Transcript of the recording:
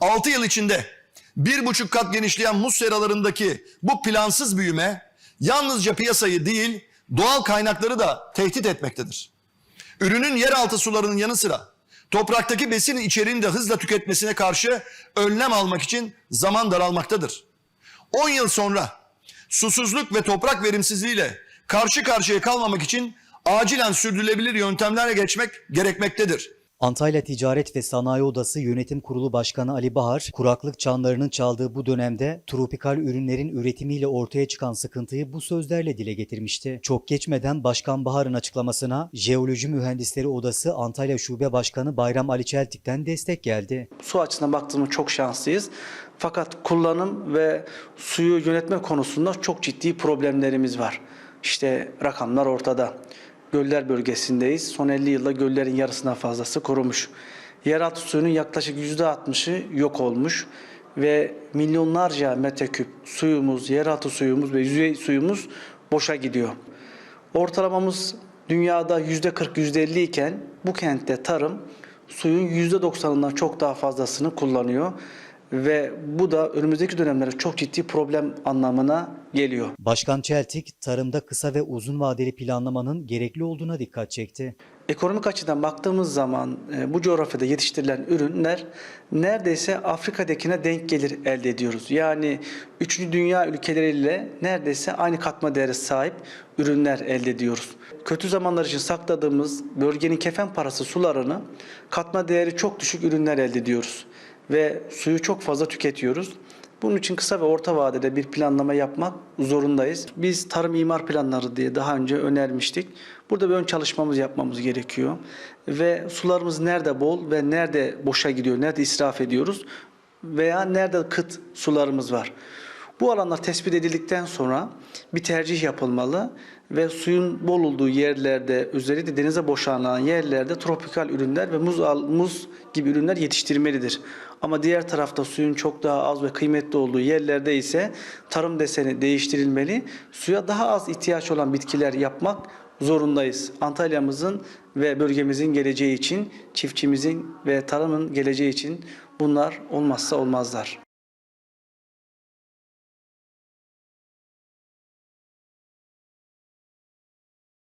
6 yıl içinde bir buçuk kat genişleyen muz seralarındaki bu plansız büyüme yalnızca piyasayı değil doğal kaynakları da tehdit etmektedir. Ürünün yeraltı sularının yanı sıra topraktaki besin içeriğini de hızla tüketmesine karşı önlem almak için zaman daralmaktadır. 10 yıl sonra susuzluk ve toprak verimsizliğiyle karşı karşıya kalmamak için acilen sürdürülebilir yöntemlere geçmek gerekmektedir. Antalya Ticaret ve Sanayi Odası Yönetim Kurulu Başkanı Ali Bahar, kuraklık çanlarının çaldığı bu dönemde tropikal ürünlerin üretimiyle ortaya çıkan sıkıntıyı bu sözlerle dile getirmişti. Çok geçmeden Başkan Bahar'ın açıklamasına Jeoloji Mühendisleri Odası Antalya Şube Başkanı Bayram Ali Çeltik'ten destek geldi. Su açısından baktığımızda çok şanslıyız. Fakat kullanım ve suyu yönetme konusunda çok ciddi problemlerimiz var. İşte rakamlar ortada. Göller bölgesindeyiz. Son 50 yılda göllerin yarısından fazlası kurumuş. Yeraltı suyunun yaklaşık %60'ı yok olmuş ve milyonlarca metreküp suyumuz, yeraltı suyumuz ve yüzey suyumuz boşa gidiyor. Ortalamamız dünyada %40, %50 iken bu kentte tarım suyun %90'ından çok daha fazlasını kullanıyor. Ve bu da önümüzdeki dönemlerde çok ciddi problem anlamına geliyor. Başkan Çeltik, tarımda kısa ve uzun vadeli planlamanın gerekli olduğuna dikkat çekti. Ekonomik açıdan baktığımız zaman e, bu coğrafyada yetiştirilen ürünler neredeyse Afrika'dakine denk gelir elde ediyoruz. Yani 3. dünya ülkeleriyle neredeyse aynı katma değeri sahip ürünler elde ediyoruz. Kötü zamanlar için sakladığımız bölgenin kefen parası sularını katma değeri çok düşük ürünler elde ediyoruz ve suyu çok fazla tüketiyoruz. Bunun için kısa ve orta vadede bir planlama yapmak zorundayız. Biz tarım imar planları diye daha önce önermiştik. Burada bir ön çalışmamız yapmamız gerekiyor. Ve sularımız nerede bol ve nerede boşa gidiyor, nerede israf ediyoruz veya nerede kıt sularımız var. Bu alanlar tespit edildikten sonra bir tercih yapılmalı ve suyun bol olduğu yerlerde özellikle denize boşanan yerlerde tropikal ürünler ve muz, muz gibi ürünler yetiştirmelidir. Ama diğer tarafta suyun çok daha az ve kıymetli olduğu yerlerde ise tarım deseni değiştirilmeli. Suya daha az ihtiyaç olan bitkiler yapmak zorundayız. Antalya'mızın ve bölgemizin geleceği için, çiftçimizin ve tarımın geleceği için bunlar olmazsa olmazlar.